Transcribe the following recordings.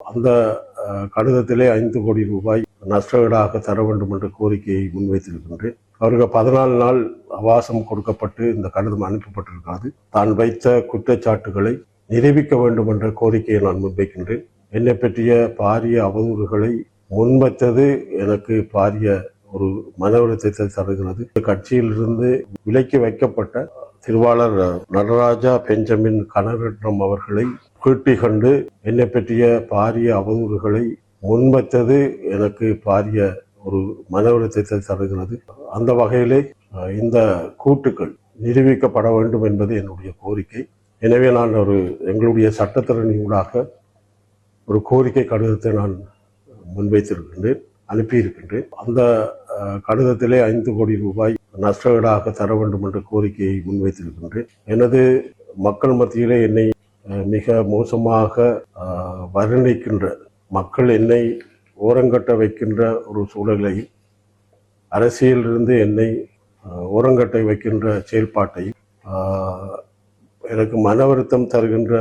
அந்த கடிதத்திலே ஐந்து கோடி ரூபாய் நஷ்டஈடாக தர வேண்டும் என்ற கோரிக்கையை முன்வைத்திருக்கின்றேன். அவருக்கு பதினாலு நாள் அவாசம் கொடுக்கப்பட்டு இந்த கடிதம் அனுப்பப்பட்டிருக்கிறது. தான் வைத்த குற்றச்சாட்டுகளை நிரூபிக்க வேண்டும் என்ற கோரிக்கையை நான் முன்வைக்கின்றேன். என்னை பற்றிய பாரிய அவதூறுகளை முன்வைத்தது எனக்கு பாரிய ஒரு மன உறுத்தத்தை தருகிறது. கட்சியிலிருந்து விலக்கி வைக்கப்பட்ட திருவாளர் நடராஜா பெஞ்சமின் கனகரட்னம் அவர்களை கூட்டி கண்டு என்னை பற்றிய பாரிய அவதூறுகளை முன்வைத்தது எனக்கு பாரிய ஒரு மன வருத்தத்தை தருகிறது. அந்த வகையிலே இந்த கூட்டுக்கள் நிரூபிக்கப்பட வேண்டும் என்பது என்னுடைய கோரிக்கை. எனவே நான் ஒரு எங்களுடைய சட்டத்திறனூடாக ஒரு கோரிக்கை கடிதத்தை நான் முன்வைத்திருக்கின்றேன் அனுப்பியிருக்கின்றேன். அந்த கடிதத்திலே ஐந்து கோடி ரூபாய் நஷ்டஈடாக தர வேண்டும் என்ற கோரிக்கையை முன்வைத்திருக்கின்றேன். எனது மக்கள் மத்தியிலே என்னை மிக மோசமாக வர்ணிக்கின்ற மக்கள் என்னை ஓரங்கட்ட வைக்கின்ற ஒரு சூழலையும் அரசியலிருந்து என்னை ஓரங்கட்டை வைக்கின்ற செயல்பாட்டையும் எனக்கு மன வருத்தம் தருகின்ற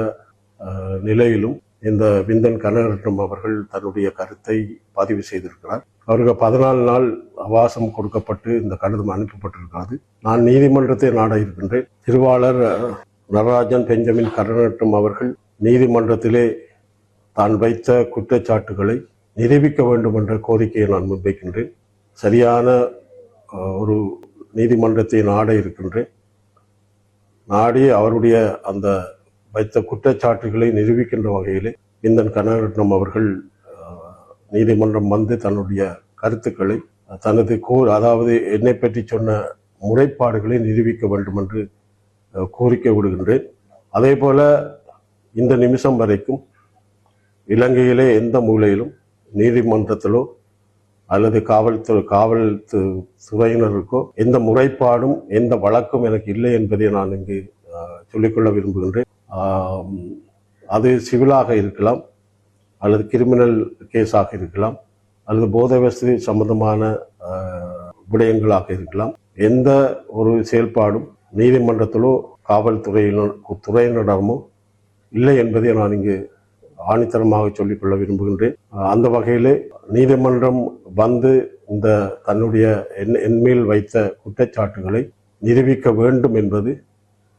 நிலையிலும் இந்த விந்தன் கனகரட்னம் அவர்கள் தன்னுடைய கருத்தை பதிவு செய்திருக்கிறார். அவருக்கு பதினாலு நாள் அவாசம் கொடுக்கப்பட்டு இந்த கடிதம் அனுப்பப்பட்டிருக்கிறது. நான் நீதிமன்றத்தை நாட இருக்கின்றேன். திருவாளர் நடராஜன் பெஞ்சமின் கருணட்டும் அவர்கள் நீதிமன்றத்திலே தான் வைத்த குற்றச்சாட்டுகளை நிரூபிக்க வேண்டும் என்ற கோரிக்கையை நான் முன்வைக்கின்றேன். சரியான ஒரு நீதிமன்றத்தை நாட இருக்கின்றேன். நாடி அவருடைய அந்த வைத்த குற்றச்சாட்டுகளை நிரூபிக்கின்ற வகையிலே இந்தன் கனகரட்னம் அவர்கள் நீதிமன்றம் வந்து தன்னுடைய கருத்துக்களை தனது கூ அதாவது என்னை பற்றி சொன்ன முறைப்பாடுகளை நிரூபிக்க வேண்டும் என்று கோரிக்கை விடுகின்றேன். அதே போல இந்த நிமிஷம் வரைக்கும் இலங்கையிலே எந்த மூலையிலும் நீதிமன்றத்திலோ அல்லது காவல்துறை காவல் துறையினருக்கோ எந்த முறைப்பாடும் எந்த வழக்கும் எனக்கு இல்லை என்பதை நான் இங்கு சொல்லிக்கொள்ள விரும்புகின்றேன். அது சிவிலாக இருக்கலாம் அல்லது கிரிமினல் கேஸாக இருக்கலாம் அல்லது போதை வசதி சம்பந்தமான விடயங்களாக இருக்கலாம். எந்த ஒரு செயல்பாடும் நீதிமன்றத்திலோ காவல்துறையினர் துறையினரிடமோ இல்லை என்பதை நான் இங்கு ஆணித்தரமாக சொல்லிக்கொள்ள விரும்புகின்றேன். அந்த வகையிலே நீதிமன்றம் வந்து இந்த தன்னுடைய என் என்மேல் வைத்த குற்றச்சாட்டுகளை நிரூபிக்க வேண்டும் என்பது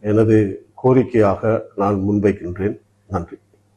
எனது கோரிக்கையாக நான் முன்வைக்கின்றேன். நன்றி.